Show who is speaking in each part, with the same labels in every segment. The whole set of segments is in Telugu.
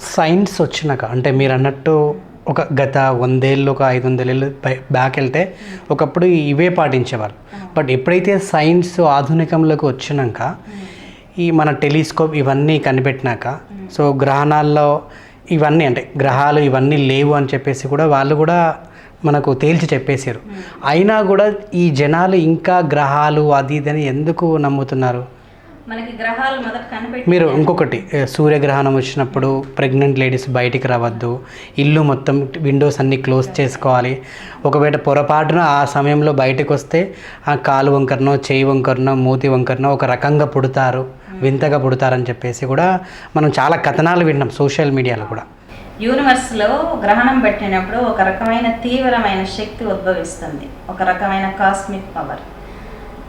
Speaker 1: సైన్స్ వచ్చినాక అంటే మీరు అన్నట్టు ఒక గత వందేళ్ళు ఒక ఐదు వందలేళ్ళు బ్యాక్ వెళ్తే ఒకప్పుడు ఇవే పాటించేవారు. బట్ ఎప్పుడైతే సైన్స్ ఆధునికంలోకి వచ్చినాక ఈ మన టెలిస్కోప్ ఇవన్నీ కనిపెట్టినాక సో గ్రహణాల్లో ఇవన్నీ అంటే గ్రహాలు ఇవన్నీ లేవు అని చెప్పేసి కూడా వాళ్ళు కూడా మనకు తేల్చి చెప్పేశారు. అయినా కూడా ఈ జనాలు ఇంకా గ్రహాలు అది ఇది అని ఎందుకు నమ్ముతున్నారు?
Speaker 2: మనకి గ్రహాలు మొదట కనిపెట్టి
Speaker 1: మీరు ఇంకొకటి సూర్యగ్రహణం వచ్చినప్పుడు ప్రెగ్నెంట్ లేడీస్ బయటికి రావద్దు ఇల్లు మొత్తం విండోస్ అన్నీ క్లోజ్ చేసుకోవాలి. ఒకవేళ పొరపాటున ఆ సమయంలో బయటకు వస్తే ఆ కాలు వంకరనో చేయి వంకరనో మూతి వంకరనో ఒక రకంగా పుడతారు వింతగా పుడతారని చెప్పేసి కూడా మనం చాలా కథనాలు విన్నాం సోషల్ మీడియాలో కూడా.
Speaker 2: యూనివర్స్లో గ్రహణం పెట్టినప్పుడు ఒక రకమైన తీవ్రమైన శక్తి ఉద్భవిస్తుంది. ఒక రకమైన కాస్మిక్ పవర్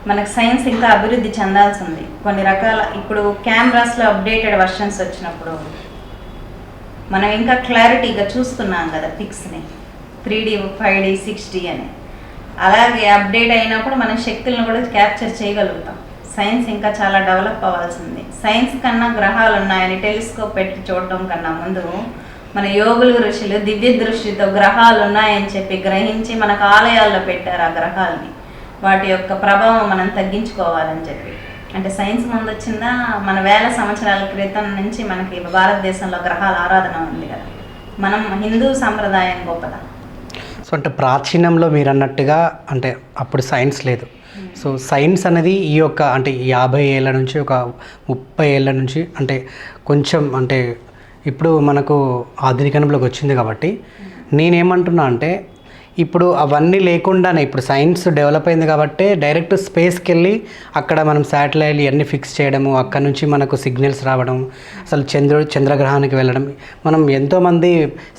Speaker 2: మనకు సైన్స్ ఇంకా అభివృద్ధి చెందాల్సి ఉంది కొన్ని రకాల ఇప్పుడు కెమెరాస్లో అప్డేటెడ్ వర్షన్స్ వచ్చినప్పుడు మనం ఇంకా క్లారిటీగా చూస్తున్నాం కదా పిక్స్ని. Three D five D six D అని. అలాగే అప్డేట్ అయినప్పుడు మనం శక్తులను కూడా క్యాప్చర్ చేయగలుగుతాం. సైన్స్ ఇంకా చాలా డెవలప్ అవ్వాల్సింది. సైన్స్ కన్నా గ్రహాలు ఉన్నాయని టెలిస్కోప్ పెట్టి చూడటం కన్నా ముందు మన యోగులు ఋషులు దివ్య దృష్టితో గ్రహాలు ఉన్నాయని చెప్పి గ్రహించి మనకు ఆలయాల్లో పెట్టారు ఆ గ్రహాలని. వాటి యొక్క ప్రభావం మనం తగ్గించుకోవాలని చెప్పి. అంటే సైన్స్ ముందు వచ్చిందా మన వేల సంవత్సరాల క్రితం నుంచి మనకి భారతదేశంలో గ్రహాల ఆరాధన ఉంది కదా. మనం హిందూ సంప్రదాయం గొప్పదా?
Speaker 1: సో అంటే ప్రాచీనంలో మీరు అన్నట్టుగా అంటే అప్పుడు సైన్స్ లేదు. సో సైన్స్ అనేది ఈ యొక్క అంటే యాభై ఏళ్ళ నుంచి ఒక ముప్పై ఏళ్ళ నుంచి అంటే కొంచెం అంటే ఇప్పుడు మనకు ఆధునికంలోకి వచ్చింది కాబట్టి నేనేమంటున్నా అంటే ఇప్పుడు అవన్నీ లేకుండానే ఇప్పుడు సైన్స్ డెవలప్ అయింది కాబట్టి డైరెక్ట్ స్పేస్కి వెళ్ళి అక్కడ మనం శాటిలైట్ ఇవన్నీ ఫిక్స్ చేయడము అక్కడ నుంచి మనకు సిగ్నల్స్ రావడం అసలు చంద్రుడు చంద్రగ్రహానికి వెళ్ళడం మనం ఎంతోమంది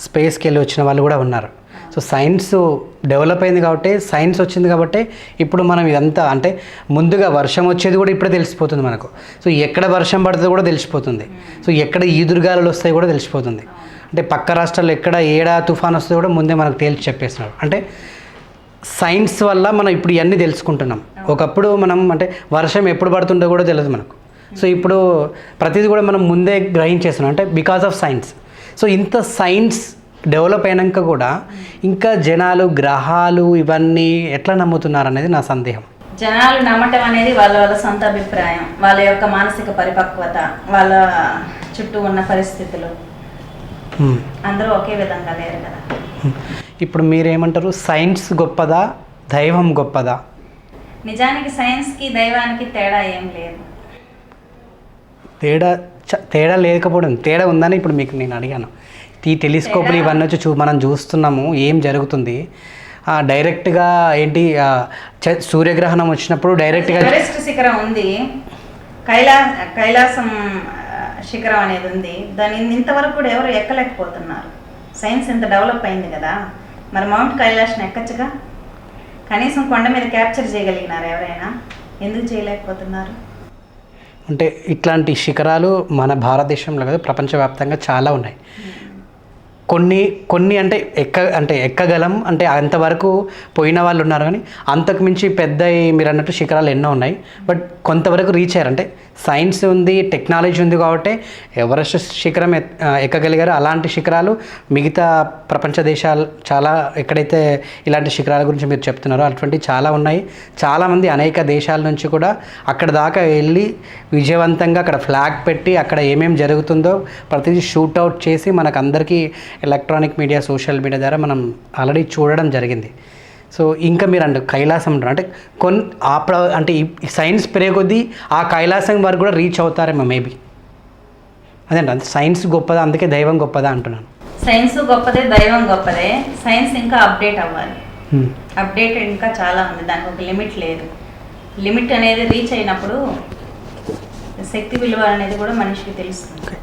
Speaker 1: స్పేస్కి వెళ్ళి వచ్చిన వాళ్ళు కూడా ఉన్నారు. సో సైన్స్ డెవలప్ అయింది కాబట్టి సైన్స్ వచ్చింది కాబట్టి ఇప్పుడు మనం ఇదంతా అంటే ముందుగా వర్షం వచ్చేది కూడా ఇప్పుడే తెలిసిపోతుంది మనకు. సో ఎక్కడ వర్షం పడుతుందో కూడా తెలిసిపోతుంది. సో ఎక్కడ ఈదురుగాలు వస్తాయి కూడా తెలిసిపోతుంది. అంటే పక్క రాష్ట్రాల్లో ఎక్కడ ఏడా తుఫాన్ వస్తుందో కూడా ముందే మనకు తేల్చి చెప్పేస్తున్నారు అంటే సైన్స్ వల్ల మనం ఇప్పుడు ఇవన్నీ తెలుసుకుంటున్నాం. ఒకప్పుడు మనం అంటే వర్షం ఎప్పుడు పడుతుందో కూడా తెలియదు మనకు. సో ఇప్పుడు ప్రతిదీ కూడా మనం ముందే గ్రహించేస్తున్నాం. అంటే బికాస్ ఆఫ్ సైన్స్ సో ఇంత సైన్స్ డెవలప్ అయినాక కూడా ఇంకా జనాలు గ్రహాలు ఇవన్నీ ఎట్లా నమ్ముతున్నారు అనేది నా సందేహం.
Speaker 2: జనాలు నమ్మటం అనేది వాళ్ళ వాళ్ళ సొంత అభిప్రాయం. వాళ్ళ యొక్క మానసిక పరిపక్వత వాళ్ళ చుట్టూ ఉన్న పరిస్థితులు. అందరూ ఒకే విధంగా లేరు కదా.
Speaker 1: Hmm. ఇప్పుడు మీరేమంటారు? సైన్స్ గొప్పదా? దైవం గొప్పదా?
Speaker 2: నిజానికి సైన్స్కి దైవానికి తేడా ఏం లేదు.
Speaker 1: తేడా తేడా లేకపోవడం తేడా ఉందని ఇప్పుడు మీకు నేను అడిగాను. ఈ టెలిస్కోప్లు ఇవన్నీ వచ్చి చూ మనం చూస్తున్నాము ఏం జరుగుతుంది? డైరెక్ట్గా ఏంటి సూర్యగ్రహణం వచ్చినప్పుడు డైరెక్ట్గా
Speaker 2: శిఖరం ఉంది. కైలా కైలాసం శిఖరం అనేది ఉంది. దాని ఇంతవరకు కూడా ఎవరు ఎక్కలేకపోతున్నారు. సైన్స్ ఇంత డెవలప్ అయింది కదా. మరి మౌంట్ కైలాష్ని ఎక్కచ్చుగా? కనీసం కొండ మీద క్యాప్చర్ చేయగలిగినారు ఎవరైనా? ఎందుకు చేయలేకపోతున్నారు?
Speaker 1: అంటే ఇట్లాంటి శిఖరాలు మన భారతదేశంలో కాదు ప్రపంచవ్యాప్తంగా చాలా ఉన్నాయి. కొన్ని కొన్ని అంటే ఎక్క అంటే ఎక్కగలం అంటే అంతవరకు పోయిన వాళ్ళు ఉన్నారు కానీ అంతకు మించి పెద్ద మీరు అన్నట్టు శిఖరాలు ఎన్నో ఉన్నాయి. బట్ కొంతవరకు రీచ్ అయ్యారు. అంటే సైన్స్ ఉంది టెక్నాలజీ ఉంది కాబట్టి ఎవరెస్ట్ శిఖరం ఎక్కగలిగారు ఎక్కగలిగారో. అలాంటి శిఖరాలు మిగతా ప్రపంచ దేశాలు చాలా ఎక్కడైతే ఇలాంటి శిఖరాల గురించి మీరు చెప్తున్నారో అటువంటి చాలా ఉన్నాయి. చాలామంది అనేక దేశాల నుంచి కూడా అక్కడ దాకా వెళ్ళి విజయవంతంగా అక్కడ ఫ్లాగ్ పెట్టి అక్కడ ఏమేమి జరుగుతుందో ప్రతిదీ షూట్అవుట్ చేసి మనకు అందరికీ ఎలక్ట్రానిక్ మీడియా సోషల్ మీడియా ద్వారా మనం ఆల్రెడీ చూడడం జరిగింది. సో ఇంకా మీరు అంటే కైలాసం అంటారు అంటే కొన్ని ఆ ప్ర అంటే సైన్స్ పెరిగే కొద్దీ ఆ కైలాసం వరకు కూడా రీచ్ అవుతారేమో మేబీ అదేంట సైన్స్ గొప్పదా అందుకే దైవం గొప్పదా అంటున్నాను.
Speaker 2: సైన్స్ గొప్పదే దైవం గొప్పదే. సైన్స్ ఇంకా అప్డేట్ అవ్వాలి. అప్డేట్ ఇంకా చాలా ఉంది. దానికి ఒక లిమిట్ లేదు. లిమిట్ అనేది రీచ్ అయినప్పుడు శక్తి విలువ అనేది కూడా మనిషికి తెలుస్తుంది.